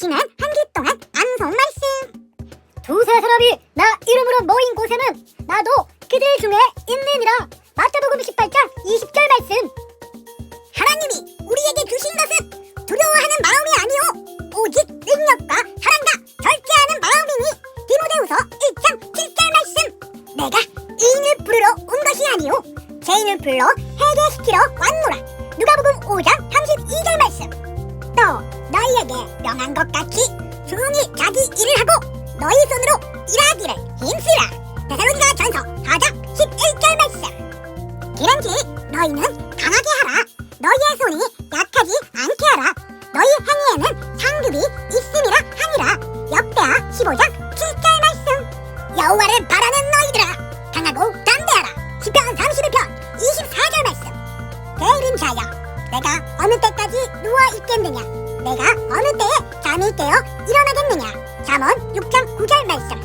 지난 한주 동안 암송 말씀. 두세 사람이 나 이름으로 모인 곳에는 나도 그들 중에 있느니라 마태복음 18장 20절 말씀. 하나님이 우리에게 주신 것은 두려워하는 마음이 아니오. 오직 능력과 사랑과 절제하는 마음이니 디모데후서 1장 7절 말씀. 내가 의인을 부르러 온 것이 아니오. 죄인을 불러 회개시키러 왔노라. 누가복음 5장 32절 말씀. 또 너희에게 명한 것 같이 조용히 자기 일을 하고 너희 손으로 일하기를 힘쓰라. 데살로니가 전서 4장 11절 말씀. 그런지 너희는 강하게 하라. 너희의 손이 약하지 않게 하라. 너희 행위에는 상급이 있음이라 하니라. 역대하 15장 7절 말씀. 여호와를 바라는 너희들아 강하고 담대하라. 시편 31편 24절 말씀. 게으른 자여 내가 어느 때까지 누워 있겠느냐 내가 어느 때에 잠이 깨어 일어나겠느냐? 잠언 6장 9절 말씀